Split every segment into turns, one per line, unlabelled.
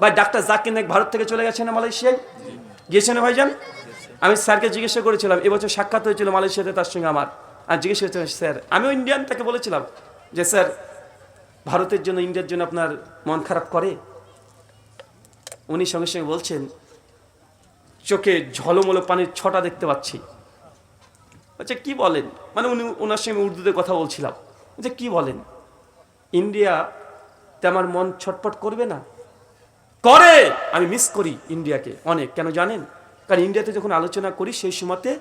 বা ডাক্তার জাকির নায়ক ভারত থেকে চলে গেছে না মালয়েশিয়ায়? গিয়েছেন না ভাইজান? আমি স্যারকে জিজ্ঞাসা করেছিলাম এবছর সাক্ষাৎ হয়েছিল মালয়েশিয়াতে তার সঙ্গে আমার। আর জিজ্ঞেস করেছিলাম, স্যার আমিও ইন্ডিয়ান তাকে বলেছিলাম যে, স্যার, ভারতের জন্য ইন্ডিয়ার জন্য আপনার মন খারাপ করে? উনি সঙ্গে সঙ্গে বলছেন, চোখে ঝলমলো পানির ছটা দেখতে পাচ্ছি। আচ্ছা কি বলেন? মানে উনি ওনার সঙ্গে উর্দুতে কথা বলছিলাম। যে কি বলেন? ইন্ডিয়া তে আমার মন ছটপট করবে না? করে। আমি মিস করি ইন্ডিয়াকে অনেক। কেন জানেন? কারণ ইন্ডিয়াতে যখন আলোচনা করি, সেই সময়তে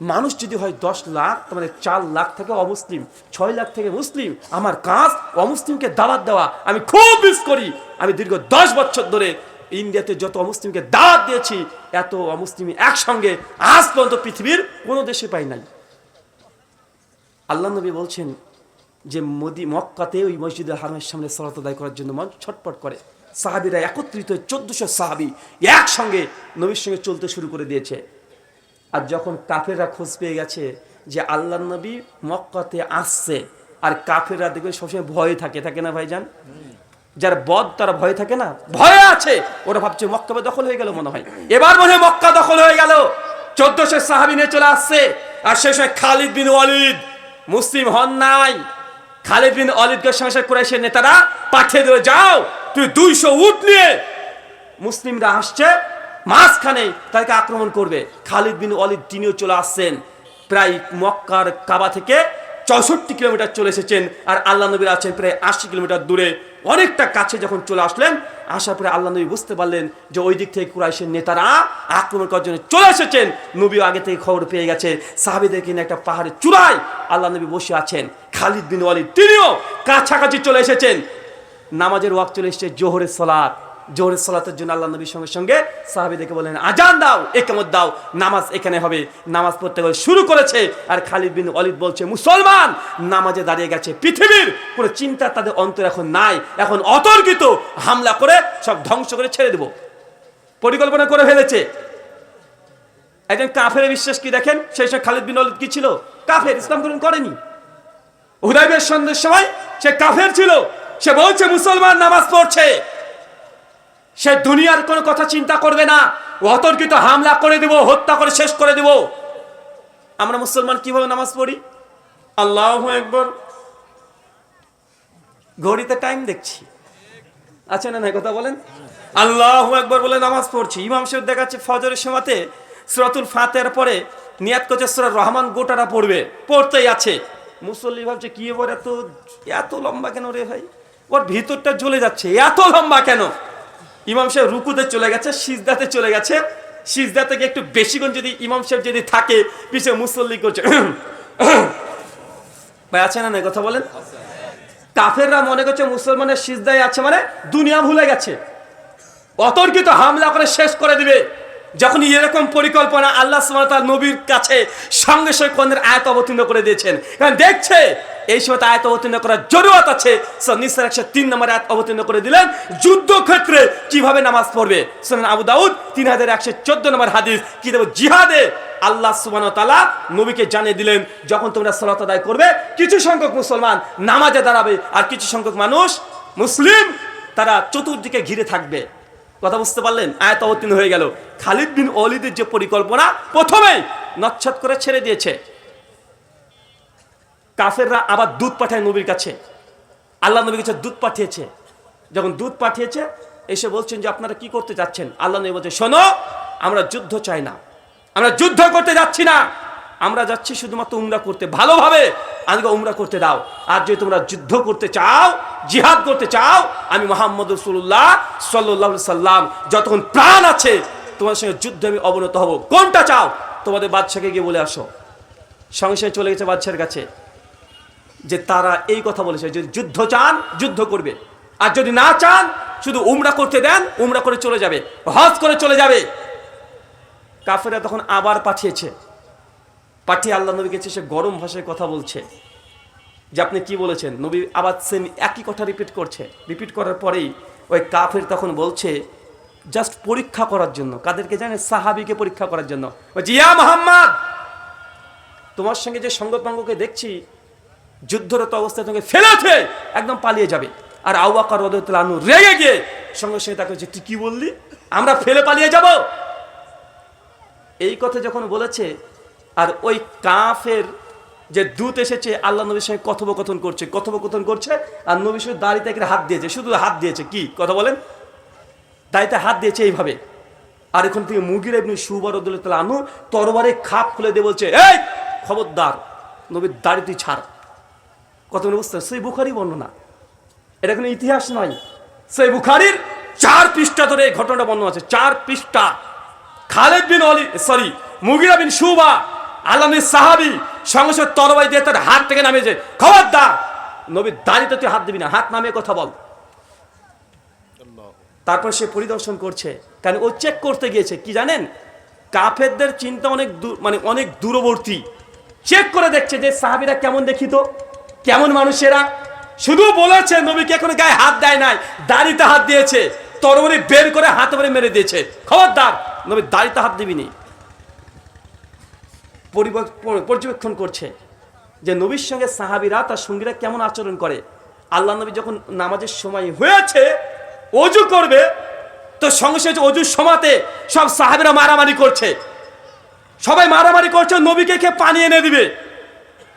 মানুষ যদি হয় দশ লাখ মানে চার লাখ থেকে অমুসলিম, ছয় লাখ থেকে মুসলিম, আমার কাজ অমুসলিমকে দাওয়াত দেওয়া, আমি খুব মিস করি। আমি দীর্ঘ দশ বছর ধরে ইন্ডিয়াতে যত অমুসলিমকে দাওয়াত দিয়েছি, এত অমুসলিম একসঙ্গে আজ পর্যন্ত পৃথিবীর কোনো দেশে পাই নাই। আল্লাহ নবী বলছেন যে, মোদি মক্কাতে ওই মসজিদের হারামের সামনে সলাত আদায় করার জন্য মন ছটপট করে। সাহাবিরা একত্রিত চোদ্দশো সাহাবি একসঙ্গে নবীর সঙ্গে চলতে শুরু করে দিয়েছে। আর যখন কাফেররা খোঁজ পেয়ে গেছে যে আল্লাহ নবী মক্কাতে আসছে, আর কাফেররা দেখবে সবসময় ভয়ে থাকে থাকে না ভাইজান? যারা বদ তারা ভয়ে থাকে না? ভয়ে আছে! ওরা ভাবছে মক্কা দখল হয়ে গেল মনে হয়। এবার মনে হয় মক্কা দখল হয়ে গেল। চোদ্দশো সাহাবি নিয়ে চলে আসছে। আর সেই সময় খালিদ বিন ওয়ালিদ মুসলিম হন নাই। খালিদ বিন অলিদকে সঙ্গে সঙ্গে কুরাইশের নেতারা পাঠিয়ে দিল, যাও তুই দুইশো উট নিয়ে মুসলিমরা আসছে, মাঝখানে তাকে আক্রমণ করবে। খালিদ বিন অলিদ তিনিও চলে আসছেন। প্রায় মক্কার কাবা থেকে চৌষট্টি কিলোমিটার চলে এসেছেন আর আল্লাহ নবীর আছেন প্রায় আশি কিলোমিটার দূরে। অনেকটা কাছে যখন চলে আসলেন, আসার পরে আল্লাহ নবী বুঝতে পারলেন যে ওই দিক থেকে কুরাইশের নেতারা আক্রমণ করার জন্য চলে এসেছেন। নবীও আগে থেকে খবর পেয়ে গেছে সাহাবিদের কিনে একটা পাহাড়ে চূড়ায় আল্লাহ নবী বসে আছেন। খালিদ বিন ওয়ালিদ তিনিও কাছাকাছি চলে এসেছেন। নামাজের ওয়াক চলে এসেছে জোহরের সলাৎ। জোহরের সলাতের জন্য আল্লাহ নবীর সঙ্গে সঙ্গে সাহাবিদেরকে বলেন আজান দাও একামত দাও, নামাজ এখানে হবে। নামাজ পড়তে গেলে শুরু করেছে, আর খালিদ বিন অলিদ বলছে, মুসলমান, নামাজে দাঁড়িয়ে গেছে পৃথিবীর, কোনো চিন্তা তাদের অন্তর এখন নাই, এখন অতর্কিত, হামলা করে সব ধ্বংস করে ছেড়ে দেব। পরিকল্পনা করে ফেলেছে। একজন কাফের বিশ্বাস কি দেখেন? সেই সময় খালিদ বিন অলিদ কি ছিল? কাফের, ইসলাম গ্রহণ করেনি। হুদাইবের সন্ধ্যের সময় সে কাফের ছিল। সে বলছে, মুসলমান নামাজ পড়ছে। সে দুনিয়ার কোনো কথা চিন্তা করবে না। অতর্কিত হামলা করে দেব, হত্যা করে শেষ করে দেব। আমরা মুসলমান কীভাবে নামাজ পড়ি? আল্লাহ একবার ঘড়িতে টাইম দেখছি। আছে না কথা বলেন? আল্লাহ একবার বলে নামাজ পড়ছি। ইমাম সাহেব দেখাচ্ছে, ফজরের সময়তে সুরাতুল ফাতের পরে নিয়াত করছে, সুরা রহমান গোটাটা পড়বে, পড়তেই আছে। মুসল্লি ভাবছে, কি এবার এত এত লম্বা কেন রে ভাই? ওর ভিতরটা জ্বলে যাচ্ছে। এত লম্বা কেন? ইমাম সাহেব রুকুতে চলে গেছে, সিজদাতে চলে গেছে। সিজদা থেকে একটু বেশিক্ষণ যদি ইমাম সাহেব যদি থাকে পিছিয়ে মুসল্লি করছে। ভাই, আছে না কথা বলেন। কাফেররা মনে করছে মুসলমানের সিজদায় আছে মানে দুনিয়া ভুলে গেছে। অতর্কিত হামলা করে শেষ করে দিবে। যখন এরকম পরিকল্পনা আল্লাহ সুমাতাল নবীর কাছে সঙ্গে সঙ্গে কোনের আয়ত অবতীর্ণ করে দিয়েছেন। কারণ দেখছে, এই সময় আয়ত অবতীর্ণ করার জরুরত আছে। একশো তিন নম্বর আয়াত অবতীর্ণ করে দিলেন। যুদ্ধক্ষেত্রে কীভাবে নামাজ পড়বে? সোনান আবু দাউদ তিন হাজার একশো চোদ্দ নম্বর হাদিস কি দেবো জিহাদে আল্লাহ সুবান তালা নবীকে জানিয়ে দিলেন, যখন তোমরা সলাত আদায় করবে, কিছু সংখ্যক মুসলমান নামাজে দাঁড়াবে আর কিছু সংখ্যক মানুষ মুসলিম, তারা চতুর্দিকে ঘিরে থাকবে। কথা বুঝতে পারলেন? আয়াত অবতীর্ণ হয়ে গেল। খালিদ বিন অলিদের যে পরিকল্পনা, প্রথমেই নচ্ছদ করে ছেড়ে দিয়েছে। কাফেররা আবার দুধ পাঠায় নবীর কাছে। আল্লাহ নবীর কাছে দুধ পাঠিয়েছে। যখন দুধ পাঠিয়েছে, এসে বলছেন যে, আপনারা কি করতে যাচ্ছেন? আল্লাহ নবী বলছে শোনো, আমরা যুদ্ধ চাই না। আমরা যুদ্ধ করতে যাচ্ছি না। আমরা যাচ্ছি শুধুমাত্র উমরা করতে। ভালোভাবে আমাকে উমরা করতে দাও। আর যদি তোমরা যুদ্ধ করতে চাও, জিহাদ করতে চাও, আমি মোহাম্মদ রসুল্লাহ সাল্লাহ সাল্লাম যতক্ষণ প্রাণ আছে তোমার সঙ্গে যুদ্ধে আমি অবনত হব। কোনটা চাও? তোমাদের বাদশাকে গিয়ে বলে আসো। সঙ্গে সঙ্গে চলে গেছে বাদশার কাছে যে তারা এই কথা বলেছে, যদি যুদ্ধ চান, যুদ্ধ করবে। আর যদি না চান, শুধু উমরা করতে দেন, উমরা করে চলে যাবে, হজ করে চলে যাবে। কাফেরা তখন আবার পাঠিয়েছে। পাঠিয়ে আল্লাহ নবীকে সে গরম ভাষায় কথা বলছে। যে আপনি কি বলেছেন? নবী আবার সেম একই কথা রিপিট করছে। রিপিট করার পরেই ওই কাফের তখন বলছে জাস্ট পরীক্ষা করার জন্য। কাদেরকে জানে সাহাবিকে পরীক্ষা করার জন্য। ইয়া মোহাম্মদ! তোমার সঙ্গে যে সঙ্গপাঙ্গকে দেখছি, যুদ্ধরত অবস্থায় তোমাকে ফেলেছে একদম পালিয়ে যাবে। আর আউবাকার রদুল্লাহ রেগে গিয়ে সঙ্গে সঙ্গে তাকে বলছে, তুই কি বললি? আমরা ফেলে পালিয়ে যাব? এই কথা যখন বলেছে আর ওই কাফের যে দূত এসেছে, আল্লাহ নবীর সঙ্গে কথোপকথন করছে কথোপকথন করছে আর নবী শুধু দাড়িতে একটা হাত দিয়েছে। শুধু হাত দিয়েছে, কি? কথা বলেন। দাড়িতে হাত দিয়েছে এইভাবে। আর এখান থেকে মুগির এমনি সুবরদুল্লাহ তালা আনু তরবারে খাপ খুলে দিয়ে বলছে, এই খবরদার, নবীর দাড়ি তুই ছাড়। কত বুঝতে সেই বুখারি বর্ণনা। এটা কোনো ইতিহাস নয়। সেই বুখারির চার পৃষ্ঠা ধরে এই ঘটনাটা বর্ণনা আছে। চার পৃষ্ঠা। খালেদ বিন অলি সরি মুগিরা বিন সুবা আলমের সাহাবি সঙ্গে সঙ্গে তরবারি দিয়ে তার হাত থেকে নামিয়েছে খবরদার নবীর দাড়িতে তুই হাত দিবি না, হাত নামিয়ে কথা বল। তারপর সে পরিদর্শন করছে। কারণ ও চেক করতে গিয়েছে, কি জানেন? কাফেরদের চিন্তা অনেক মানে অনেক দূরবর্তী। চেক করে দেখছে যে সাহাবিরা কেমন দেখিত, কেমন মানুষেরা। শুধু বলেছে, নবীকে এখন গায়ে হাত দেয় নাই, দাড়িতে হাত দিয়েছে, তরবারি বের করে হাত মেরে দিয়েছে। খবরদার, নবী দাড়িতে হাত দিবিনি। পর্যবেক্ষণ করছে যে নবীর সঙ্গে সাহাবিরা তার সঙ্গীরা কেমন আচরণ করে। আল্লাহ নবী যখন নামাজের সময় হয়েছে, অজু করবে, তো সঙ্গে সঙ্গে অজুর সমাতে সব সাহাবিরা মারামারি করছে। সবাই মারামারি করছে, নবীকে খেয়ে পানি এনে দিবে।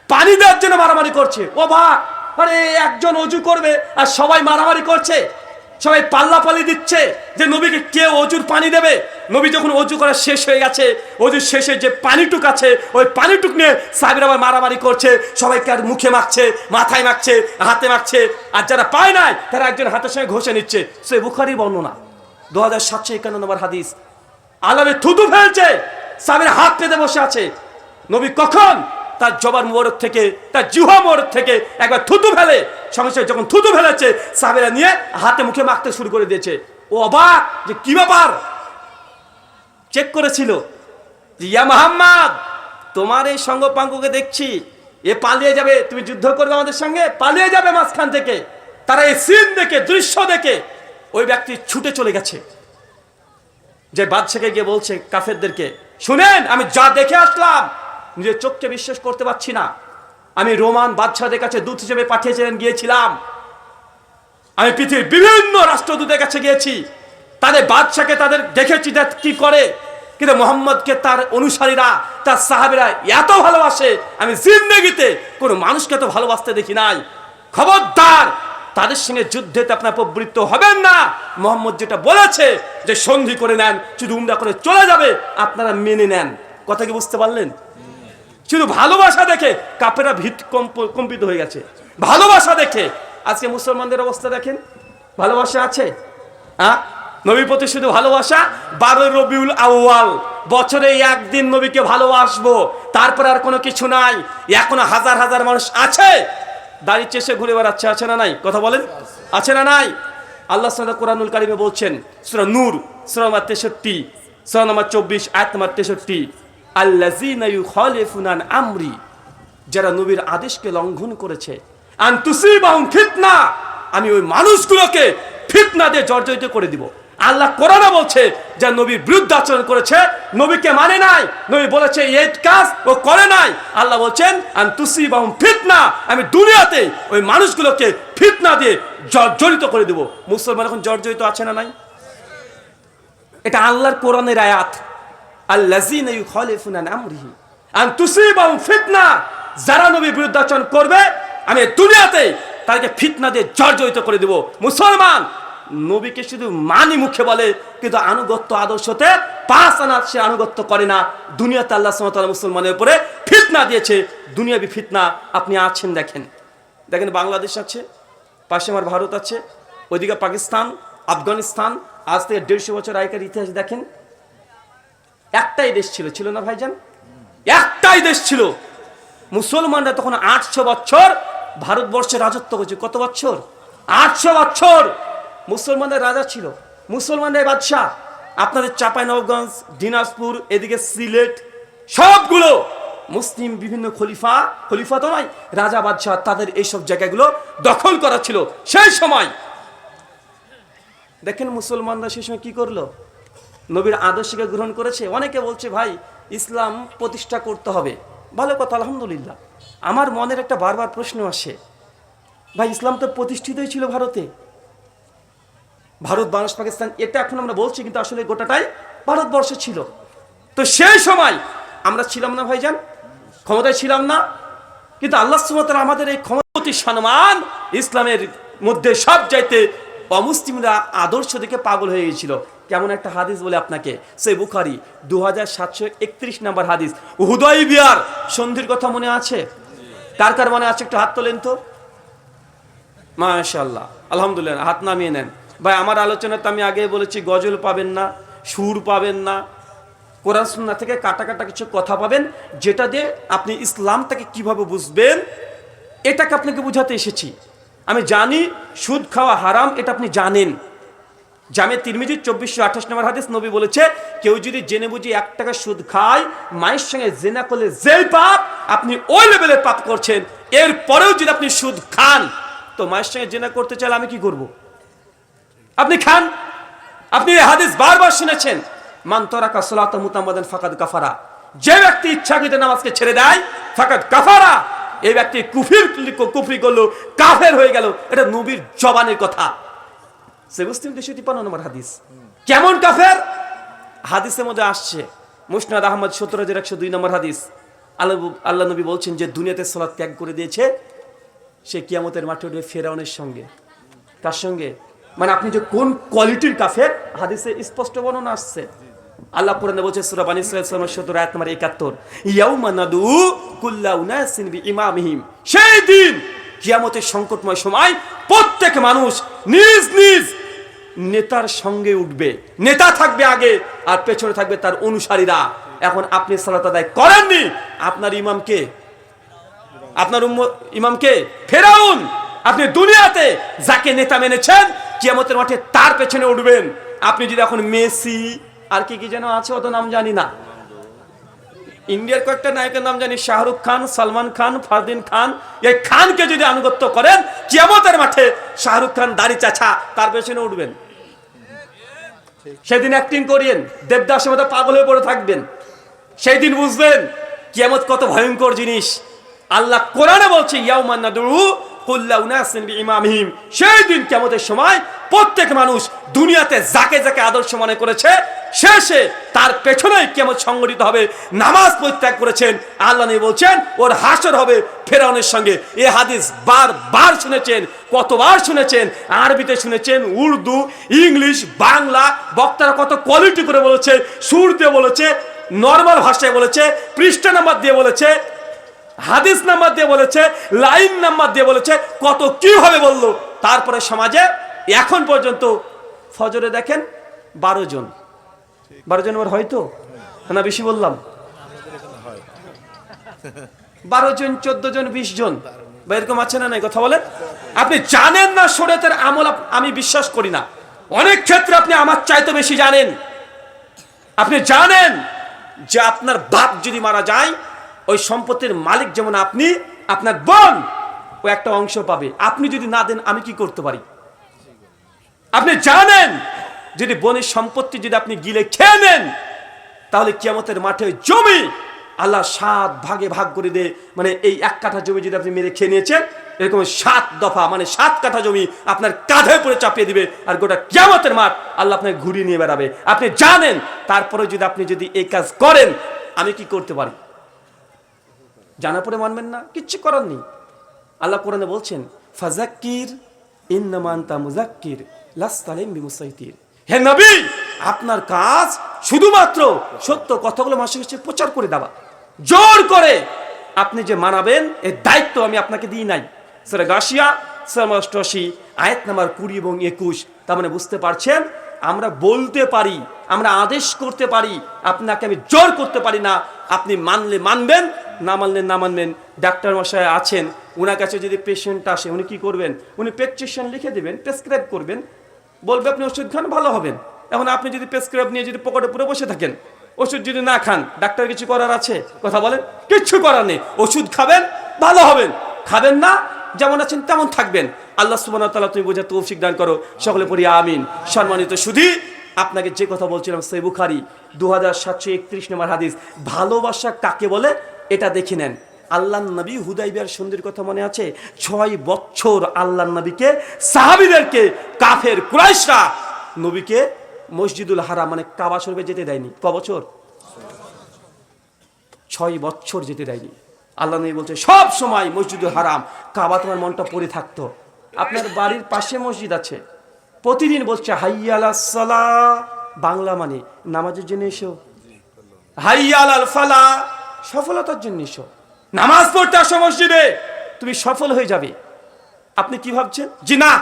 পানি দেওয়ার জন্য মারামারি করছে। ও ভা আরে একজন অজু করবে আর সবাই মারামারি করছে। সবাই পাল্লা পালি দিচ্ছে যে নবীকে কে অজুর পানি দেবে? নবী যখন অজু করা শেষ হয়ে গেছে, অজুর শেষে যে পানিটুক আছে, ওই পানিটুক নিয়ে সাহেবের আবার মারামারি করছে, সবাইকে আর মুখে মাখছে, মাথায় মাখছে, হাতে মাখছে। আর যারা পায় নাই, তারা একজন হাতের সঙ্গে ঘষে নিচ্ছে। সে বুখারি বর্ণনা। দু হাজার সাতশো একান্ন নম্বর হাদিস। আলমে থুতু ফেলছে, সাহেবের হাত পেতে বসে আছে। নবী কখন তার জবার মোড়ক থেকে, তার জিহা মোড়ক থেকে একবার থুতু ফেলে। সঙ্গে সঙ্গে যখন থুতু ফেলেছে, সাহেবেরা নিয়ে হাতে মুখে মাখতে শুরু করে দিয়েছে। ও অবাক যে কি ব্যাপার? চেক করেছিল ইয়া মোহাম্মদ, তোমার এই সঙ্গপাঙ্গকে দেখছি। এ পালিয়ে যাবে, তুমি যুদ্ধ করবে আমাদের সঙ্গে? পালিয়ে যাবে মাঝখান থেকে। তারা এই সিন দেখে, দৃশ্য দেখে ওই ব্যক্তি ছুটে চলে গেছে। যে বাদশাকে গিয়ে বলছে কাফেরদেরকে, শুনেন, আমি যা দেখে আসলাম নিজের চোখকে বিশ্বাস করতে পারছি না। আমি রোমান বাদশাদের কাছে দূত হিসেবে পাঠিয়েছিলেন, গিয়েছিলাম। আমি পৃথিবীর বিভিন্ন রাষ্ট্রদূতের কাছে গিয়েছি। তাদের বাদশাকে তাদের দেখেছি কি করে। কিন্তু মোহাম্মদকে তার অনুসারীরা, তার সাহাবিরা এত ভালোবাসে, আমি জিন্দগিতে কোনো মানুষকে তো ভালোবাসতে দেখি নাই। খবরদার, তাদের সঙ্গে যুদ্ধেতে আপনার প্রবৃত্ত হবেন না। মোহাম্মদ যেটা বলেছে যে সন্ধি করে নেন শুধু উমরা করে চলে যাবে, আপনারা মেনে নেন। কথা কি বুঝতে পারলেন? শুধু ভালোবাসা দেখে কাপেরা ভিত কম্প- কম্পিত হয়ে গেছে। ভালোবাসা দেখে। আজকে মুসলমানদের অবস্থা দেখেন। ভালোবাসা আছে? হ্যাঁ? নবীর প্রতি শুধু ভালোবাসা? বারো রবিউল আউয়াল, বছরে একদিন নবীকে ভালোবাসবো। তারপর আর কোনো কিছু নাই। এখনও হাজার হাজার মানুষ আছে। দাড়ি চেষে ঘুরে বেড়াচ্ছে, আছে না নাই? কথা বলেন। আছে না নাই? আল্লাহ সাল্লাহ কোরআনুল কারিমে বলছেন, সুরা নূর, সুরা নম্বর তেষট্টি, সুরা নম্বর চব্বিশ, আয়াত নম্বর তেষট্টি। আমরি, যারা নবীর আদেশকে লঙ্ঘন করেছে। ফিতনা, আমি ওই মানুষগুলোকে ফিতনা দিয়ে জর্জরিত করে দিব। আল্লাহ কোরআনে বলছে, যে নবীর বিরুদ্ধে আচরণ করেছে, নবীকে মানে নাই। নবী বলেছে এই কাজ ও করে নাই। আল্লাহ বলছেন, আন তুসিবাহুম ফিতনা, আমি দুনিয়াতে ওই মানুষগুলোকে ফিতনা দিয়ে জর্জরিত করে দিব। মুসলমান এখন জর্জরিত আছে না নাই? এটা আল্লাহর কোরআনের আয়াত। আল্লাযীনা ইউখালিফুনা আমরিহি আন তুসিবাহুম ফিতনা। যারা নবীর বিরুদ্ধে আচরণ করবে, আমি দুনিয়াতে তাদেরকে ফিতনা দিয়ে জর্জরিত করে দেব। মুসলমান, নবীকে শুধু মানি মুখে বলে, কিন্তু আনুগত্য আদর্শতে পাঁচ আনা সে আনুগত্য করে না। দুনিয়াতে আল্লাহ সুবহানাহু মুসলমানের উপরে ফিতনা দিয়েছে। দুনিয়াবি ফিতনা, আপনি আছেন, দেখেন। দেখেন, বাংলাদেশ আছে, পাশে আমার ভারত আছে, ওইদিকে পাকিস্তান, আফগানিস্তান, আজ থেকে দেড়শো বছর আগেকার ইতিহাস দেখেন। একটাই দেশ ছিল ছিল না ভাইজান? একটাই দেশ ছিল। মুসলমানরা তখন আটশো বছর ভারতবর্ষে রাজত্ব করছে। কত বছর আটশো বছর মুসলমানদের রাজা ছিল। মুসলমানদের বাদশাহ। আপনাদের চাঁপাইনবগঞ্জ দিনাজপুর, এদিকে সিলেট, সবগুলো মুসলিম বিভিন্ন খলিফা খলিফা তো নয়, রাজা, বাদশাহ তাদের এইসব জায়গাগুলো দখল করা ছিল। সেই সময় দেখেন মুসলমানরা সেই সময় কি করল? নবীর আদর্শকে গ্রহণ করেছে। অনেকে বলছে, ভাই, ইসলাম প্রতিষ্ঠা করতে হবে। ভালো কথা, আলহামদুলিল্লাহ। আমার মনের একটা বারবার প্রশ্ন আসে, ভাই, ইসলাম তো প্রতিষ্ঠিতই ছিল ভারতে। ভারত, বাংলাদেশ, পাকিস্তান, এটা এখন আমরা বলছি, কিন্তু আসলে গোটাটাই ভারতবর্ষে ছিল। তো সেই সময় আমরা ছিলাম না, ভাইজান। ক্ষমতায় ছিলাম না। কিন্তু আল্লাহ সুমতার আমাদের এই ক্ষমতি সম্মান ইসলামের মধ্যে সব চাইতে অমুসলিমরা আদর্শ দেখে পাগল হয়ে গিয়েছিল। কেমন একটা হাদিস বলে আপনাকে? সে বুখারি দু হাজার সাতশো একত্রিশ নম্বর হাদিস। হুদয় বিয়ার, সন্ধির কথা মনে আছে? কার কার মনে আছে? একটু হাত তোলেন তো। মাশাল্লাহ আলহামদুলিল্লাহ, হাত নামিয়ে নেন। ভাই, আমার আলোচনাতে আমি আগে বলেছি, গজল পাবেন না, সুর পাবেন না। কোরআন সুন্নাহ থেকে কাটা কাটা কিছু কথা পাবেন, যেটা দিয়ে আপনি ইসলামটাকে কীভাবে বুঝবেন, এটাকে আপনাকে বুঝাতে এসেছি। আমি জানি, সুদ খাওয়া হারাম, এটা আপনি জানেন। জামে তিরমিজি চব্বিশশো আঠাশ নম্বর হাদিস নবী বলেছে, কেউ যদি জেনে বুঝে এক টাকা সুদ খায়, মায়ের সঙ্গে জেনা করলে যেই পাপ, আপনি ওই লেভেলের পাপ করছেন। এর পরেও যদি আপনি সুদ খান, তো মায়ের সঙ্গে জেনা করতে চাইলে আমি কি করব? আপনি খান? আপনি হাদিস বারবার শুনেছেন, মান তরাকা সালাত মুতাম্মাদান ফাকাদ কাফারা। যে ব্যক্তি ইচ্ছাকৃত নামাজকে ছেড়ে দেয়, ফাকাদ কাফারা। এই ব্যক্তি কুফির কুফরি করল, কাফের হয়ে গেল। এটা নবীর জবানের কথা। সে মুসলিম দুশো তিপ্পান্ন নম্বর হাদিস। কেমন কাফের? হাদিসের মধ্যে আসছে, মুসনাদ আহমদ সত্তর হাজার একশো দুই নম্বর হাদিস। আল্লাহ আল্লাহ নবী বলছেন যে দুনিয়াতে সলাৎ ত্যাগ করে দিয়েছে, সে কিয়ামতের মাঠে উঠবে ফেরাউনের সঙ্গে। কার সঙ্গে? মানে আপনি যে কোন কোয়ালিটির কাফের? হাদিসে স্পষ্ট বর্ণনা আসছে। আল্লাহ কোরআনে বলছে, সূরা বানী ইসরাঈল সত্তর, আয়াত নম্বর একাত্তর। ইয়াউমা নাদু কুল্লা উনাসিন বিইমামিহিম। সেই দিন, কিয়ামতের সংকটময় সময় প্রত্যেক মানুষ নিজ নিজ নেতার সঙ্গে উঠবে। নেতা থাকবে আগে, আর পেছনে থাকবে তার অনুসারীরা। এখন আপনি সালাত আদায় করেননি, আপনার ইমামকে আপনার ইমামকে ফেরাউন! আপনি দুনিয়াতে যাকে নেতা মেনেছেন, কিয়ামতের মাঠে তার পেছনে উঠবেন। আপনি যদি এখন মেসি, আর কি কি যেন আছে, অত নাম জানি না। ইন্ডিয়ার কয়েকটা নায়কের নাম জানি, শাহরুখ খান, সালমান খান, ফারদিন খান। এই খানকে যদি আনুগত্য করেন, কিয়ামতের মাঠে শাহরুখ খান দাড়ি চাচা, তার পেছনে উঠবেন। সেদিন অ্যাক্টিং করিয়েন দেবদাসের মতো পাগল হয়ে পড়ে থাকবেন। সেই দিন বুঝবেন, কিয়ামত কত ভয়ঙ্কর জিনিস। আল্লাহ কোরআনে বলছে ইয়াউমান্না নাদউ সেই দিন কিয়ামতের সময় প্রত্যেক মানুষ দুনিয়াতে যাকে যাকে আদর্শ মনে করেছে, শেষে তার পেছনেই কেমন সংগঠিত হবে, নামাজ পরিত্যাগ করেছেন। আল্লাহ বলছেন, ওর হাসর হবে ফেরাউনের সঙ্গে। এ হাদিস বার বার শুনেছেন, কতবার শুনেছেন, আরবিতে শুনেছেন, উর্দু, ইংলিশ, বাংলা, বক্তারা কত কোয়ালিটি করে বলেছে, সুর দিয়ে বলেছে নর্মাল ভাষায় বলেছে, পৃষ্ঠা নাম্বার দিয়ে বলেছে। হাদিস নাম্বার দিয়ে বলেছে, লাইন নাম্বার দিয়ে বলেছে, কত কীভাবে বলল। তারপরে সমাজে এখন পর্যন্ত ফজরে দেখেন বারো জন। বারো জন আবার হয়তো? না, বেশি বললাম। বারো জন, চোদ্দ জন, বিশ জন। বা এরকম আছে না নাই? কথা বলেন। আপনি জানেন না শরীয়তের আমল আমি বিশ্বাস করি না। অনেক ক্ষেত্রে আপনি আমার চাইতে বেশি জানেন। আপনি জানেন যে আপনার বাপ যদি মারা যায় ওই সম্পত্তির মালিক যেমন আপনি, আপনার বোন ও একটা অংশ পাবে। আপনি যদি না দেন, আমি কি করতে পারি? আপনি জানেন, যদি বনের সম্পত্তি যদি আপনি গিলে খেয়ে নেন, তাহলে কিয়ামতের মাঠে জমি আল্লাহ সাত ভাগে ভাগ করে দে মানে এই এক কাঠা জমি যদি আপনি মেরে খেয়ে নিয়েছেন, এরকম সাত দফা মানে সাত কাঠা জমি আপনার কাঁধে পরে চাপিয়ে দিবে আর গোটা কিয়ামতের মাঠ আল্লাহ আপনাকে ঘুরিয়ে নিয়ে বেড়াবে। আপনি জানেন, তারপরে যদি আপনি যদি এই কাজ করেন, আমি কি করতে পারি? জানা পরে মানবেন না, কিচ্ছু করার নেই। আল্লাহ কোরআনে বলছেন ফাজাক্কির ইন্নামান্তা মুজাক্কির লাস্তালিম বিমুসাইতির। হে নবী, আপনার কাজ শুধুমাত্র সত্য কথাগুলো মানুষের কাছে প্রচার করে দেওয়া। জোর করে আপনি যে মানাবেন, এর দায়িত্ব আমি আপনাকে দিই নাই। সেটা সালাম অষ্টআশি আয়াত নাম্বার কুড়ি এবং একুশ, তার মানে বুঝতে পারছেন আমরা বলতে পারি, আমরা আদেশ করতে পারি, আপনাকে আমি জোর করতে পারি না। আপনি মানলে মানবেন, না মানলে না মানবেন। ডাক্তার মশাই আছেন ওনার কাছে যদি পেশেন্ট আসে, উনি কি করবেন? উনি প্রেসক্রিপশন লিখে দেবেন প্রেসক্রাইব করবেন। বলবে, আপনি ওষুধ খান, ভালো হবেন। এখন আপনি যদি প্রেসক্রাইব নিয়ে যদি পকেটে পুরো বসে থাকেন, ওষুধ যদি না খান, ডাক্তার কিছু করার আছে? কথা বলেন? কিচ্ছু করার নেই। ওষুধ খাবেন, ভালো হবেন। খাবেন না, যেমন আছেন তেমন থাকবেন। আল্লাহ সুবাহ তালা তুমি বোঝা তৌফিক দান করো। সকলে পড়ি আমিন। সম্মানিত শুধু আপনাকে যে কথা বলছিলাম সেই বুখারি দু হাজার সাতশো একত্রিশ নম্বর হাদিস, ভালোবাসা কাকে বলে? এটা দেখে নেন। আল্লাহ নবী হুদাইবিয়ার সন্ধির কথা মনে আছে? ছয় বছর আল্লাহ নবীকে, সাহাবিদেরকে, কাফের কুরাইশরা নবীকে মসজিদুল হারা মানে কাবা শরীফে যেতে দেয়নি। ক বছর? ছয় বছর যেতে দেয়নি। আল্লাহ নবী বলছে, সব সময় মসজিদুল হারাম, কাবা তোমার মনটা পড়ে থাকতো। আপনার বাড়ির পাশে মসজিদ আছে। প্রতিদিন বলছে, হাইয়ালা বাংলা মানে নামাজের জন্য এসো। হাইয়াল ফালা। সফলতার জন্য এসো। নামাজ পড়তে আসো মসজিদে। তুমি সফল হয়ে যাবে। আপনি কি ভাবছেন? জি না।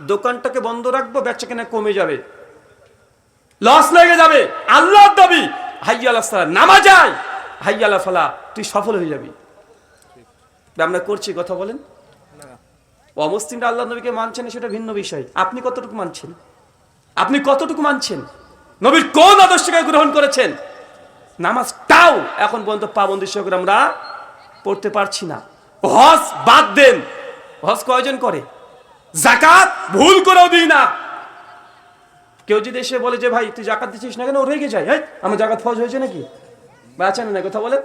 দোকানটাকে বন্ধ রাখব বেচা কেনা কমে যাবে। লস লেগে যাবে। আল্লাহর দাবি। হাইয়াল সালা। নামাজ যায় হাইয়াল ফালা। তুই সফল হয়ে যাবি। আমরা করছি, কথা বলেন। অমুসলিমরা আল্লাহ নবীকে মানছেন সেটা ভিন্ন বিষয়। আপনি কতটুকু মানছেন? আপনি কতটুকু মানছেন? নবীর কোন আদর্শকে গ্রহণ করেছেন? নামাজটাও এখন পর্যন্ত পাবন্দি করে আমরা পড়তে পারছি না। হজ বাদ দেন। হজ কয়জন করে? জাকাত ভুল করেও দিই না। কেউ যদি এসে বলে যে ভাই তুই জাকাত দিচ্ছিস না কেন? ও রেগে যায়। হ্যাঁ আমার জাকাত ফজ হয়েছে নাকি? বা আছেন না কথা বলেন।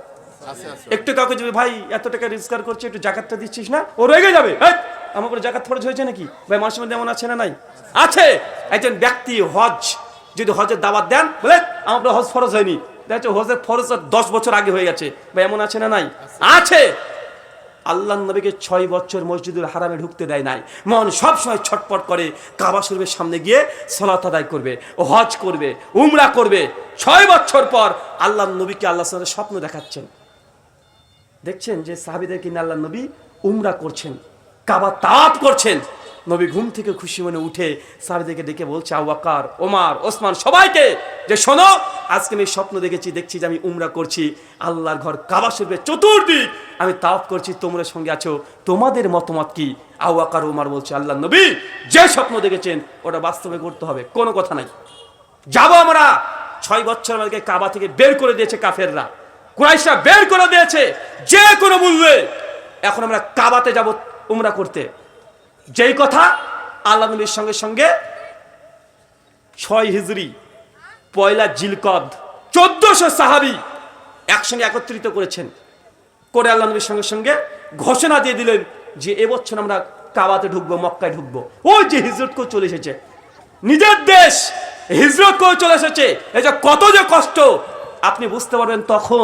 একটু কাউকে যদি ভাই এত টাকা রোজগার করছে একটু জাকাতটা দিচ্ছিস না? ও রেগে যাবে। হ্যাঁ আমার উপরে জাকাত ফরজ হয়েছে নাকি? ভাই, মানুষের মধ্যে এমন আছে না নাই? আছে! একজন ব্যক্তি হজ, যদি হজের দাওয়াত দেন, বলে, আমার হজ ফরজ হয়নি। দেখা হজের ফরজ দশ বছর আগে হয়ে গেছে। ভাই, এমন আছে না নাই? আছে! আল্লাহ নবীকে ছয় বছর মসজিদুল হারামে ঢুকতে দেয় নাই। মন সব সময় ছটপট করে, কাবা শরীফের সামনে গিয়ে সলাত আদায় করবে, হজ করবে, উমরা করবে। ছয় বছর পর আল্লাহ নবীকে আল্লাহ স্বপ্ন দেখাচ্ছেন। দেখছেন যে সাহাবিদের কিনে আল্লাহ নবী উমরা করছেন। কাবা তাপ করছেন। নবী ঘুম থেকে খুশি মনে উঠে সাহাবিদেরকে ডেকে বলছে আওয়াকার ওমার, ওসমান সবাইকে, যে শোনো, আজকে আমি স্বপ্ন দেখেছি, দেখছি যে আমি উমরা করছি, আল্লাহর ঘর কাবা শরীফের চতুর্দিক। আমি তাপ করছি, তোমরা সঙ্গে আছো, তোমাদের মতামত কি? আওয়াকার ওমার বলছে আল্লাহ নবী যে স্বপ্ন দেখেছেন, ওটা বাস্তবে করতে হবে, কোনো কথা নাই। যাব আমরা। ছয় বছর আমাদেরকে কাবা থেকে বের করে দিয়েছে কাফেররা। কুরাইশরা বের করে দিয়েছে, যে কোনো মূল্যে। এখন আমরা কাবাতে যাব উমরা করতে। যেই কথা আল্লাহ সঙ্গে সঙ্গে ছয় হিজরি, পয়লা জিলকদ, চোদ্দশো সাহাবি একসঙ্গে একত্রিত করেছেন। করে আল্লাহ নবীর সঙ্গে সঙ্গে ঘোষণা দিয়ে দিলেন যে এবছর আমরা কাবাতে ঢুকবো, মক্কায় ঢুকবো। ওই যে হিজরত করে চলে এসেছে। নিজের দেশ হিজরত করে চলে এসেছে। এই যে কত যে কষ্ট, আপনি বুঝতে পারবেন তখন